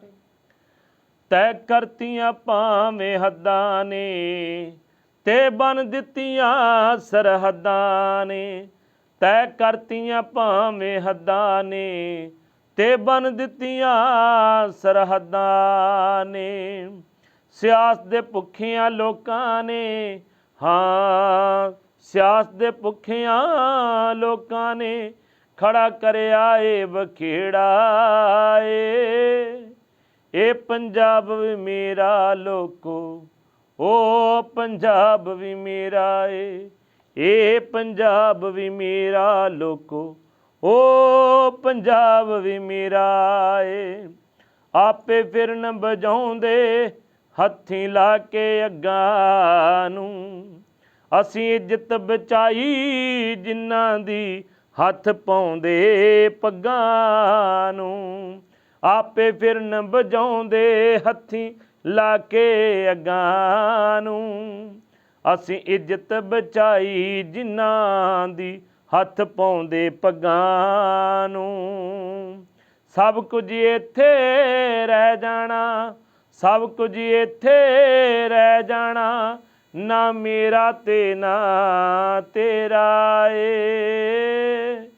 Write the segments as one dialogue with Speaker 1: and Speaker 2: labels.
Speaker 1: ਸਾਰੇ
Speaker 2: ਤੈ ਕਰਤੀਆਂ ਭਾਵੇਂ ਹੱਦਾਂ ਨੇ, ਤੇ ਬਨ ਦਿੱਤੀਆਂ ਸਰਹੱਦਾਂ ਨੇ। ਤੈ ਕਰਤੀਆਂ ਭਾਵੇਂ ਹੱਦਾਂ ਨੇ, ਤੇ ਬਨ ਦਿੱਤੀਆਂ ਸਰਹੱਦਾਂ ਨੇ। ਸਿਆਸ ਦੇ ਭੁੱਖਿਆਂ ਲੋਕਾਂ ਨੇ, ਹਾਂ ਸਿਆਸ ਦੇ ਭੁੱਖਿਆਂ ਲੋਕਾਂ ਨੇ ਖੜਾ ਕਰਿਆ ਏ, ਵਖੇੜਾ ਏ। ਇਹ ਪੰਜਾਬ ਵੀ ਮੇਰਾ ਲੋਕੋ, ਓ ਪੰਜਾਬ ਵੀ ਮੇਰਾ ਏ ਏ ਪੰਜਾਬ ਵੀ ਮੇਰਾ ਲੋਕੋ, ਓ ਪੰਜਾਬ ਵੀ ਮੇਰਾ ਏ। ਆਪੇ ਫਿਰਨ ਬਜਾਉਂਦੇ ਹੱਥੀਂ ਲਾ ਕੇ ਅੱਗਾਂ ਨੂੰ। ਅਸੀਂ ਇੱਜ਼ਤ ਬਚਾਈ ਜਿਨ੍ਹਾਂ ਦੀ ਹੱਥ ਪਾਉਂਦੇ ਪੱਗਾਂ ਨੂੰ। ਆਪੇ ਫਿਰਨ ਬਜਾਉਂਦੇ ਹੱਥੀਂ ਲਾ ਕੇ ਅੱਗਾਂ ਨੂੰ। ਅਸੀਂ ਇੱਜ਼ਤ ਬਚਾਈ ਜਿਨ੍ਹਾਂ ਦੀ ਹੱਥ ਪਾਉਂਦੇ ਪੱਗਾਂ ਨੂੰ। ਸਭ ਕੁਝ ਇੱਥੇ ਰਹਿ ਜਾਣਾ, ਸਭ ਕੁਝ ਇੱਥੇ ਰਹਿ ਜਾਣਾ, ਨਾ ਮੇਰਾ ਤੇ ਨਾ ਤੇਰਾ ਏ।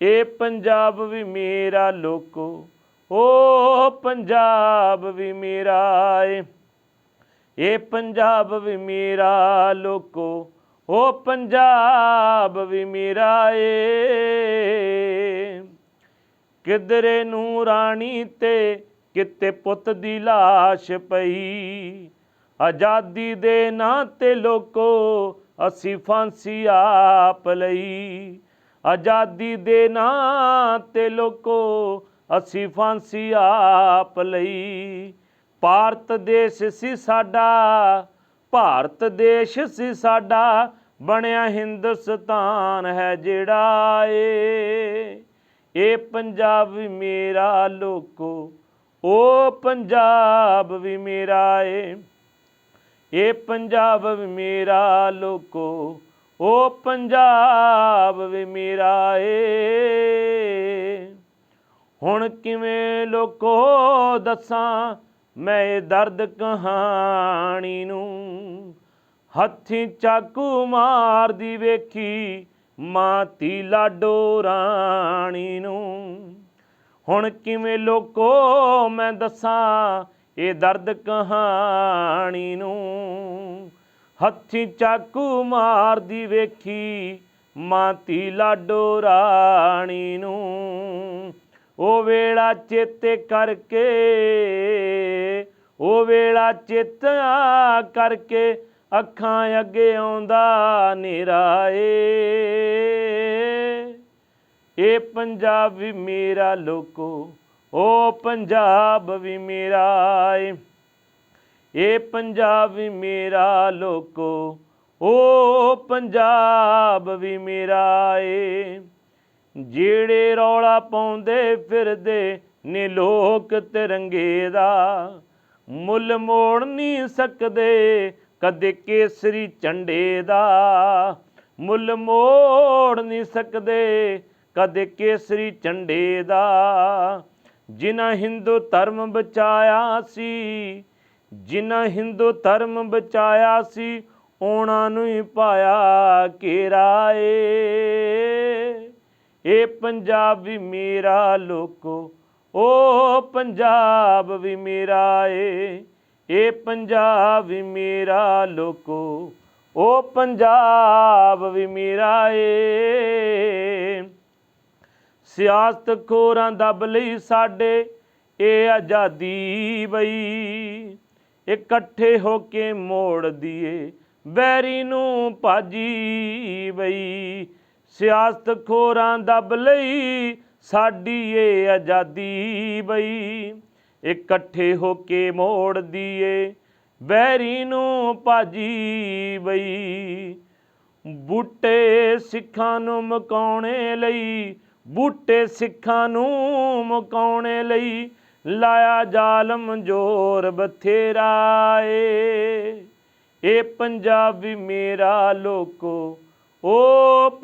Speaker 2: ਇਹ ਪੰਜਾਬ ਵੀ ਮੇਰਾ ਲੋਕੋ ਓ ਪੰਜਾਬ ਵੀ ਮੇਰਾ ਏ। ਇਹ ਪੰਜਾਬ ਵੀ ਮੇਰਾ ਲੋਕੋ। ਓ ਪੰਜਾਬ ਵੀ ਮੇਰਾ ਏ। ਕਿਧਰੇ ਨੂੰ ਰਾਣੀ ਤੇ ਕਿਤੇ ਪੁੱਤ ਦੀ ਲਾਸ਼ ਪਈ। ਆਜ਼ਾਦੀ ਦੇ ਨਾਂ ਤੇ ਲੋਕੋ ਅਸੀਂ ਫਾਂਸੀ ਆਪ ਲਈ। ਆਜ਼ਾਦੀ ਦੇ ਨਾਂ ਤੇ ਲੋਕੋ ਅਸੀਂ ਫਾਂਸੀ ਆਪ ਲਈ। ਭਾਰਤ ਦੇਸ਼ ਸੀ ਸਾਡਾ, ਭਾਰਤ ਦੇਸ਼ ਸੀ ਸਾਡਾ, ਬਣਿਆ ਹਿੰਦੁਸਤਾਨ ਹੈ ਜਿਹੜਾ ਏ। ਇਹ ਪੰਜਾਬ ਵੀ ਮੇਰਾ ਲੋਕੋ ਓ ਪੰਜਾਬ ਵੀ ਮੇਰਾ ਏ। ਇਹ ਪੰਜਾਬ ਵੀ ਮੇਰਾ ਲੋਕੋ ਓ ਪੰਜਾਬ ਵੀ ਮੇਰਾ ਏ। ਹੁਣ ਕਿਵੇਂ ਲੋਕੋ ਦੱਸਾਂ ਮੈਂ ਇਹ ਦਰਦ ਕਹਾਣੀ ਨੂੰ? ਹੱਥੀਂ ਚਾਕੂ ਮਾਰਦੀ ਵੇਖੀ ਮਾਂਤੀ ਲਾਡੋ ਰਾਣੀ ਨੂੰ। ਹੁਣ ਕਿਵੇਂ ਲੋਕੋ ਮੈਂ ਦੱਸਾਂ ਇਹ ਦਰਦ ਕਹਾਣੀ ਨੂੰ? ਹੱਥੀਂ ਚਾਕੂ ਮਾਰਦੀ ਵੇਖੀ ਮਾਂਤੀ ਲਾਡੋ ਰਾਣੀ ਨੂੰ। ਉਹ ਵੇਲਾ ਚੇਤੇ ਕਰਕੇ, ਉਹ ਵੇਲਾ ਚੇਤਾ ਕਰਕੇ ਅੱਖਾਂ ਅੱਗੇ ਆਉਂਦਾ ਹਨੇਰਾ ਏ। ਇਹ ਪੰਜਾਬ ਵੀ ਮੇਰਾ ਲੋਕੋ ਓ ਪੰਜਾਬ ਵੀ ਮੇਰਾ ਏ। ਇਹ ਪੰਜਾਬ ਵੀ ਮੇਰਾ ਲੋਕੋ ਓ ਪੰਜਾਬ ਵੀ ਮੇਰਾ ਏ। ਜਿਹੜੇ ਰੌਲਾ ਪਾਉਂਦੇ ਫਿਰਦੇ ਨੇ ਲੋਕ ਤਿਰੰਗੇ ਦਾ। ਮੁੱਲ ਮੋੜ ਨਹੀਂ ਸਕਦੇ ਕਦੇ ਕੇਸਰੀ ਝੰਡੇ ਦਾ। ਮੁੱਲ ਮੋੜ ਨਹੀਂ ਸਕਦੇ ਕਦੇ ਕੇਸਰੀ ਝੰਡੇ ਦਾ। ਜਿਨ੍ਹਾਂ ਹਿੰਦੂ ਧਰਮ ਬਚਾਇਆ ਸੀ, ਜਿਨ੍ਹਾਂ ਹਿੰਦੂ ਧਰਮ ਬਚਾਇਆ ਸੀ, ਉਹਨਾਂ ਨੂੰ ਹੀ ਪਾਇਆ ਘੇਰਾ ਏ। ਏ ਪੰਜਾਬ ਵੀ ਮੇਰਾ ਲੋਕੋ, ਓ ਪੰਜਾਬ ਵੀ ਮੇਰਾ ਏ ਏ ਪੰਜਾਬ ਵੀ ਮੇਰਾ ਲੋਕੋ, ਓ ਪੰਜਾਬ ਵੀ ਮੇਰਾ ਏ। ਸਿਆਸਤ ਖੋਰਾਂ ਦੱਬ ਲਈ ਸਾਡੇ ਇਹ ਆਜ਼ਾਦੀ ਬਈ, ਇਕੱਠੇ ਹੋ ਕੇ ਮੋੜ ਦੀਏ ਬੈਰੀ ਨੂੰ ਭਾਜੀ ਬਈ। ਸਿਆਸਤ ਖੋਰਾਂ ਦੱਬ ਲਈ ਸਾਡੀ ਏ ਆਜ਼ਾਦੀ ਬਈ। ਇਕੱਠੇ ਹੋ ਕੇ ਮੋੜ ਦੀਏ ਬੈਰੀ ਨੂੰ ਭਾਜੀ ਬਈ। ਬੂਟੇ ਸਿੱਖਾਂ ਨੂੰ ਮਕਾਉਣੇ ਲਈ, ਬੂਟੇ ਸਿੱਖਾਂ ਨੂੰ ਮਕਾਉਣੇ ਲਈ ਲਾਇਆ ਜ਼ਾਲਮ ਜੋਰ ਬਥੇਰਾ ਏ। ਇਹ ਪੰਜਾਬ ਮੇਰਾ ਲੋਕੋ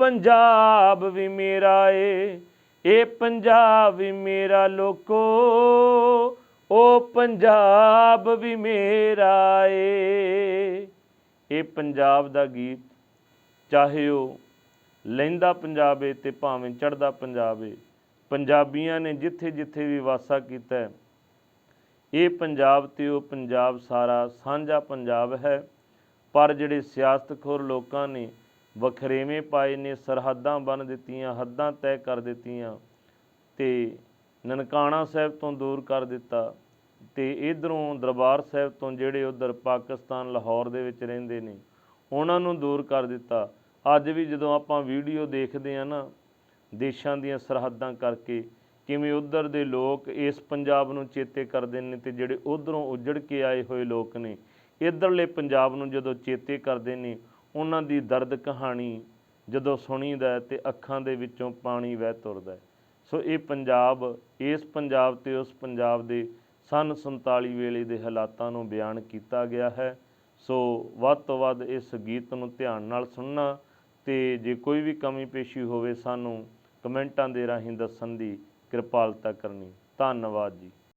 Speaker 2: ਪੰਜਾਬ ਵੀ ਮੇਰਾ ਏ, ਇਹ ਪੰਜਾਬ ਵੀ ਮੇਰਾ ਲੋਕੋ, ਉਹ ਪੰਜਾਬ ਵੀ ਮੇਰਾ ਏ। ਇਹ ਪੰਜਾਬ ਦਾ ਗੀਤ, ਚਾਹੇ ਉਹ ਲੈਂਦਾ ਪੰਜਾਬ ਏ ਤੇ ਭਾਵੇਂ ਚੜ੍ਹਦਾ ਪੰਜਾਬ ਏ, ਪੰਜਾਬੀਆਂ ਨੇ ਜਿੱਥੇ ਜਿੱਥੇ ਵੀ ਵਾਸਾ ਕੀਤਾ ਇਹ ਪੰਜਾਬ ਤੇ ਉਹ ਪੰਜਾਬ ਸਾਰਾ ਸਾਂਝਾ ਪੰਜਾਬ ਹੈ, ਪਰ ਜਿਹੜੇ ਸਿਆਸਤਖੋਰ ਲੋਕਾਂ ਨੇ ਵਖਰੇਵੇਂ ਪਾਏ ਨੇ, ਸਰਹੱਦਾਂ ਬੰਨ ਦਿੱਤੀਆਂ, ਹੱਦਾਂ ਤੈਅ ਕਰ ਦਿੱਤੀਆਂ ਤੇ ਨਨਕਾਣਾ ਸਾਹਿਬ ਤੋਂ ਦੂਰ ਕਰ ਦਿੱਤਾ ਤੇ ਇਧਰੋਂ ਦਰਬਾਰ ਸਾਹਿਬ ਤੋਂ ਜਿਹੜੇ ਉਧਰ ਪਾਕਿਸਤਾਨ, ਲਾਹੌਰ ਦੇ ਵਿੱਚ ਰਹਿੰਦੇ ਨੇ, ਉਹਨਾਂ ਨੂੰ ਦੂਰ ਕਰ ਦਿੱਤਾ। ਅੱਜ ਵੀ ਜਦੋਂ ਆਪਾਂ ਵੀਡੀਓ ਦੇਖਦੇ ਆ ਨਾ, ਦੇਸ਼ਾਂ ਦੀਆਂ ਸਰਹੱਦਾਂ ਕਰਕੇ, ਕਿਵੇਂ ਉਧਰ ਦੇ ਲੋਕ ਇਸ ਪੰਜਾਬ ਨੂੰ ਚੇਤੇ ਕਰਦੇ ਨੇ ਤੇ ਜਿਹੜੇ ਉਧਰੋਂ ਉੱਜੜ ਕੇ ਆਏ ਹੋਏ ਲੋਕ ਨੇ, ਇਧਰਲੇ ਪੰਜਾਬ ਨੂੰ ਜਦੋਂ ਚੇਤੇ ਕਰਦੇ ਨੇ ਉਹਨਾਂ ਦੀ ਦਰਦ ਕਹਾਣੀ ਜਦੋਂ ਸੁਣੀਦਾ ਹੈ ਤੇ ਅੱਖਾਂ ਦੇ ਵਿੱਚੋਂ ਪਾਣੀ ਵਹਿ ਤੁਰਦਾ ਸੋ ਇਹ ਪੰਜਾਬ, ਇਸ ਪੰਜਾਬ ਤੇ ਉਸ ਪੰਜਾਬ ਦੇ ਸਨ 47 ਵੇਲੇ ਦੇ ਹਾਲਾਤਾਂ ਨੂੰ ਬਿਆਨ ਕੀਤਾ ਗਿਆ ਹੈ। ਸੋ ਵੱਧ ਤੋਂ ਵੱਧ ਇਸ ਗੀਤ ਨੂੰ ਧਿਆਨ ਨਾਲ ਸੁਣਨਾ ਤੇ ਜੇ ਕੋਈ ਵੀ ਕਮੀ ਪੇਸ਼ੀ ਹੋਵੇ ਸਾਨੂੰ ਕਮੈਂਟਾਂ ਦੇ ਰਾਹੀਂ ਦੱਸਣ ਦੀ ਕਿਰਪਾਲਤਾ ਕਰਨੀ। ਧੰਨਵਾਦ ਜੀ।